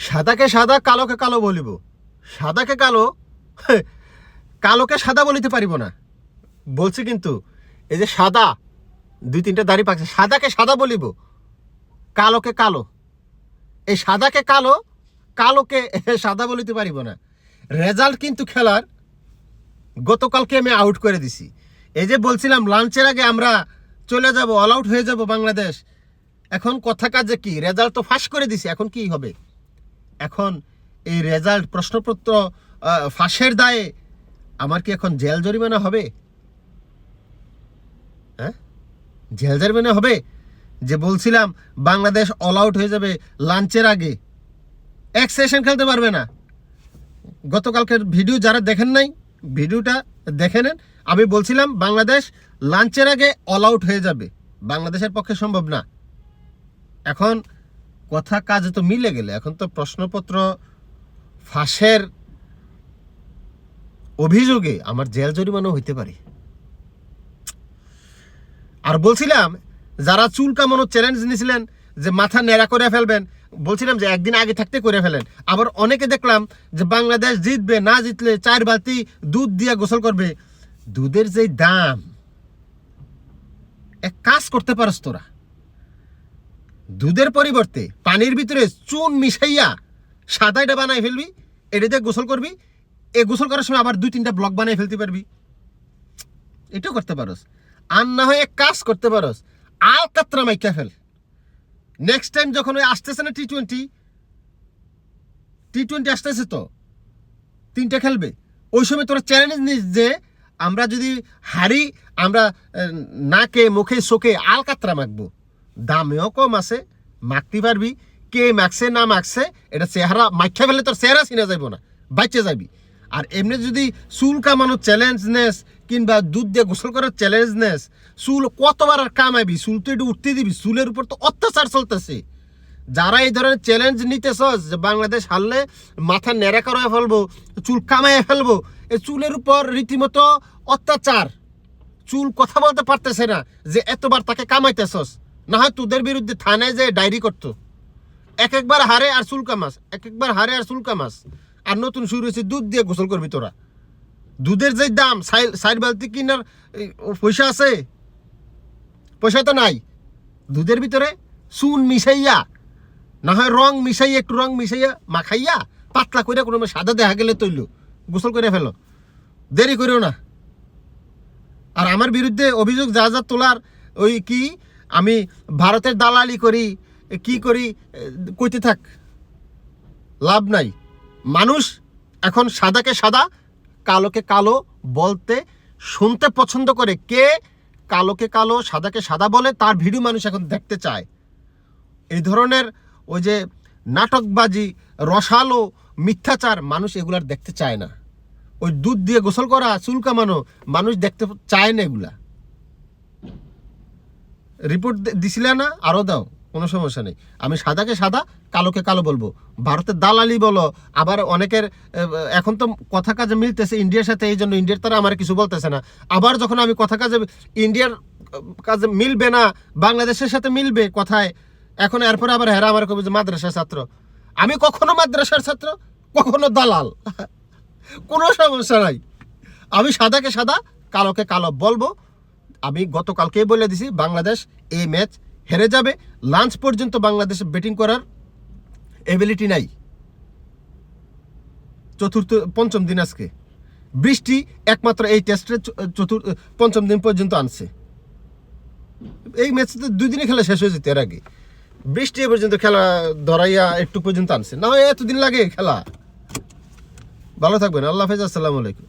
সাদাকে সাদা, কালোকে কালো বলিব। সাদাকে কালো কালোকে সাদা বলিতে পারিব না। বলছি কিন্তু, এই যে সাদা, দুই তিনটা দাড়ি পাকছে, সাদাকে সাদা বলিব, কালোকে কালো। এই সাদাকে কালো, কালোকে সাদা বলিতে পারিব না। রেজাল্ট কিন্তু খেলার, গতকালকে আমি আউট করে দিছি। এই যে বলছিলাম, লাঞ্চের আগে আমরা চলে যাব অল আউট হয়ে যাব বাংলাদেশ। এখন কথা কাজে কি? রেজাল্ট তো ফাঁস করে দিছি, এখন কি হবে? এখন এই রেজাল্ট প্রশ্নপত্র ফাঁসের দায়ে আমার কি এখন জেল জরিমানা হবে? হ্যাঁ জেল জরিমানা হবে? যে বলছিলাম, বাংলাদেশ অল আউট হয়ে যাবে লাঞ্চের আগে। এক সেশন খেলতে পারবে না। গতকালকের ভিডিও যারা দেখেন নাই ভিডিওটা দেখে নেন। আমি বলছিলাম, বাংলাদেশ লাঞ্চের আগে অল আউট হয়ে যাবে। বাংলাদেশের পক্ষে সম্ভব না। এখন কথা কাজে তো মিলে গেলে, এখন তো প্রশ্নপত্র ফাঁসের অভিযোগে আমার জেল জরিমানাও হইতে পারে। আর বলছিলাম, যারা চুল কামানোর চ্যালেঞ্জ নিয়েছিলেন, যে মাথা নেড়া করে ফেলবেন, বলছিলাম যে একদিন আগে থাকতে করে ফেলেন। আবার অনেকে দেখলাম যে বাংলাদেশ জিতবে, না জিতলে চার বালতি দুধ দিয়ে গোসল করবে। দুধের যে দাম, এক কাজ করতে পারস তোরা। দুধের পরিবর্তে পানির ভিতরে চুন মিশাইয়া সাদা এটা বানাই ফেলবি, এটা দিয়ে গোসল করবি, এ গোসল করার সময় আবার দুই তিনটা ব্লক বানাই ফেলতে পারবি। এটাও করতে পারস। আর না হয় এক কাজ করতে পারস আল কাতরা মাইকা ফেল। নেক্সট টাইম যখন ওই আসতেছে না টি টোয়েন্টি টি টোয়েন্টি আসতেছে তো, তিনটা খেলবে। ওই সময় তোরা চ্যালেঞ্জ নিস যে আমরা যদি হারি, আমরা নাকে, মুখে চোখে আল কাতরা মাখবো। দামেও কম আছে, মাখতে পারবি। কে মাখছে, না মাখছে, এটা চেহারা মাখা ফেলে তোর চেহারা চিনা যাইব না, বাইচে যাবি আর এমনি যদি চুল কামানোর চ্যালেঞ্জ নেস কিংবা দুধ দিয়ে গোসল করার চ্যালেঞ্জ নেস চুল কতবার আর কামাবি চুল তো একটু উঠতে দিবি, চুলের উপর তো অত্যাচার চলতেছে। যারা এই ধরনের চ্যালেঞ্জ নিতেছস যে বাংলাদেশ হারলে মাথা নেড়া করে ফেলব, চুল কামাইয়ে ফেলব এই চুলের উপর রীতিমতো অত্যাচার। চুল কথা বলতে পারতেছে না যে এতবার তাকে কামাইতেছস। না হয় তোদের বিরুদ্ধে থানায় যে ডায়েরি করতো। এক একবার হারে আর চুল মাছ, এক একবার হারে আর চুল মাছ। আর নতুন শুরু হয়েছে, দুধ দিয়ে গোসল করবি তোরা। দুধের যে দাম সাইড বালতি কিনার পয়সা আছে? পয়সা তো নাই। দুধের ভিতরে চুন মিশাইয়া না হয় রং মিশাইয়া, একটু রং মিশাইয়া মাখাইয়া, পাতলা করে কোনো সাদা দেখা গেলে তৈল, গোসল করে ফেলো। দেরি করিও না। আর আমার বিরুদ্ধে অভিযোগ যা যা তোলার, ওই কি আমি ভারতের দালালি করি কি করি কইতে থাক। লাভ নাই। মানুষ এখন সাদাকে সাদা, কালোকে কালো বলতে শুনতে পছন্দ করে। কে কালোকে কালো, সাদাকে সাদা বলে, তার ভিডিও মানুষ এখন দেখতে চায়। এই ধরনের ওই যে নাটকবাজি, রসালো, মিথ্যাচার মানুষ এগুলার দেখতে চায় না। ওই দুধ দিয়ে গোসল করা, চুল কামানো মানুষ দেখতে চায় না এগুলা। রিপোর্ট দিছিলে না? আরও দাও, কোনো সমস্যা নেই। আমি সাদাকে সাদা, কালোকে কালো বলব। ভারতের দালালি বলো, আবার অনেকের এখন তো কথা কাজে মিলতেছে ইন্ডিয়ার সাথে, এই জন্য ইন্ডিয়ার তারা আমার কিছু বলতেছে না। আবার যখন আমি কথা কাজে, ইন্ডিয়ার কাজে মিলবে না, বাংলাদেশের সাথে মিলবে কথায়, এখন এরপরে আবার হেরা আমার কবি যে মাদ্রাসার ছাত্র? আমি কখনো মাদ্রাসার ছাত্র, কখনো দালাল। কোনো সমস্যা নাই। আমি সাদাকে সাদা, কালোকে কালো বলব। আমি গতকালকেই বলে দিছি, বাংলাদেশ এই ম্যাচ হেরে যাবে। লাঞ্চ পর্যন্ত বাংলাদেশে ব্যাটিং করার এবিলিটি নাই। চতুর্থ, পঞ্চম দিন আজকে। বৃষ্টি একমাত্র এই টেস্টে চতুর্থ পঞ্চম দিন পর্যন্ত আনছে। এই ম্যাচ দুই দিনে খেলা শেষ হয়ে যেত এর আগে। বৃষ্টি পর্যন্ত খেলা ধরাইয়া একটু পর্যন্ত আনছে। না এতদিন লাগে খেলা। ভালো থাকবেন। আল্লাহ হাফেজ। আসসালামু আলাইকুম।